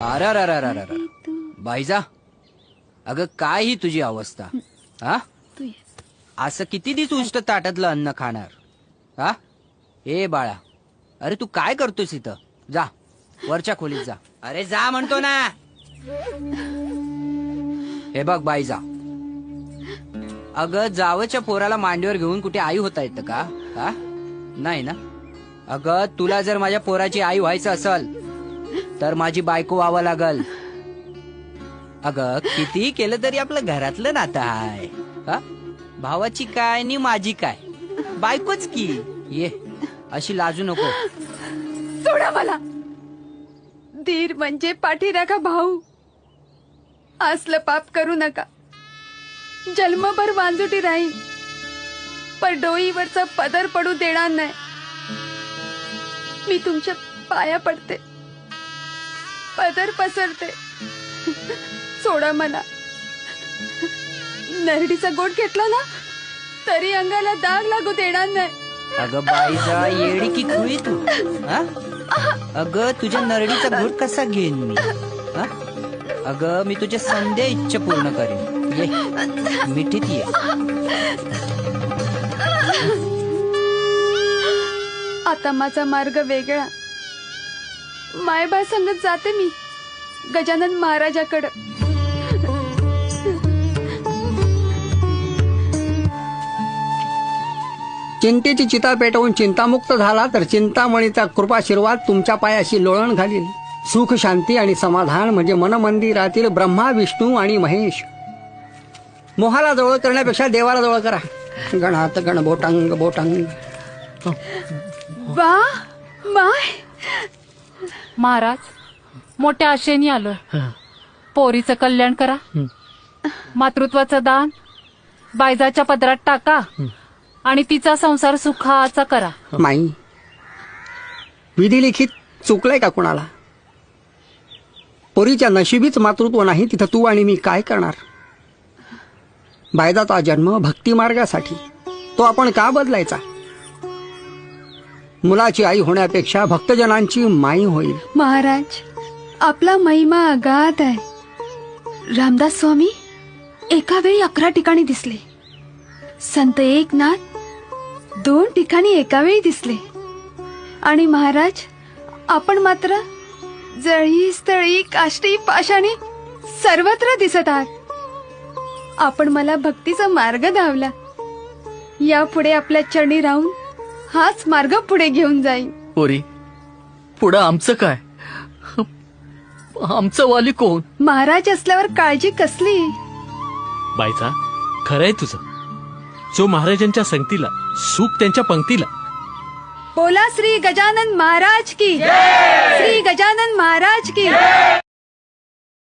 अरे बाईजा अगं काय ही तुझी अवस्था? हा. असं किती दिवस उष्ट ताटातलं अन्न खाणार? हा? ए बाळा अरे तू काय करतोस इथं? जा वरच्या खोलीत जा. अरे जा म्हणतो ना. हे बघ बाई जा अगं जावच्या पोराला मांडीवर घेऊन कुठे आई होता येतं का? हा? नाही ना? अगं तुला जर माझ्या पोराची आई व्हायचं असल तर माझी बायको व्हावं लागल. अगं किती केलं तरी आपलं घरातलं नातं आहे हा? भावाची काय आणि माझी काय? बायकोच की? ये अशी लाजू नको. सोडा मला. धीर म्हणजे पाठीराखा भाऊ. असलं पाप करू नका. जन्मभर वांजुटी राहील पण डोईवरचा पदर पडू देणार नाही. मी तुमच्या पाया पडते. पदर पसरते. सोडा मला नरडीचा गोट घेतला ना तरी अंगाला दाग लागू देणार नाही. अगं बाईचा येडी की खुळी तू हा? अगं तुझ्या नरडीचा घोट कसा घेईन मी? हा? अगं मी तुझ्या संध्या इच्छा पूर्ण करेन. ये मिठीत ये. आता माझा मार्ग वेगळा. मायबा संगत जाते मी. गजानन महाराजाकडं. चिंतेची चिता पेटवून चिंतामुक्त झाला तर चिंतामणीचा कृपाशीर्वाद तुमच्या पायाशी लोळण घालील. सुख शांती आणि समाधान म्हणजे मनमंदिरातील ब्रह्मा विष्णू आणि महेश. मोहाला जवळ करण्यापेक्षा देवाला जवळ करा. गणात गण बोटांग बोटांग. वा माय. महाराज मोठ्या आशेने आलोय. पोरीचं कल्याण करा. मातृत्वाचं दान बायजाच्या पदरात टाका आणि तिचा संसार सुखाचा करा. माई विधिलिखित चुकलंय का कुणाला? पोरीच्या नशिबीच मातृत्व नाही तिथं तू आणि मी काय करणार? बायदाचा जन्म भक्ती मार्गासाठी तो आपण का बदलायचा? मुलाची आई होण्यापेक्षा भक्तजनांची माई होईल. महाराज आपला महिमा अगाध आहे. रामदास स्वामी एका वेळी अकरा ठिकाणी दिसले. संत एकनाथ दोन ठिकाणी एका वेळी दिसले. आणि महाराज आपण मात्र जळी स्थळी काष्टी पाशाणी सर्वत्र दिसत आहात. आपण मला भक्तीचा मार्ग धावला. यापुढे आपल्या चरणी राहून हाच मार्ग पुढे घेऊन जाईन. पोरी पुढं आमचं काय? आमचं वाली कोण? महाराज असल्यावर काळजी कसली? बायचा खरंय तुझं. जो महाराजांच्या संगतीला सुख त्यांच्या पंक्तीला. बोला श्री गजानन महाराज की. श्री गजानन महाराज की.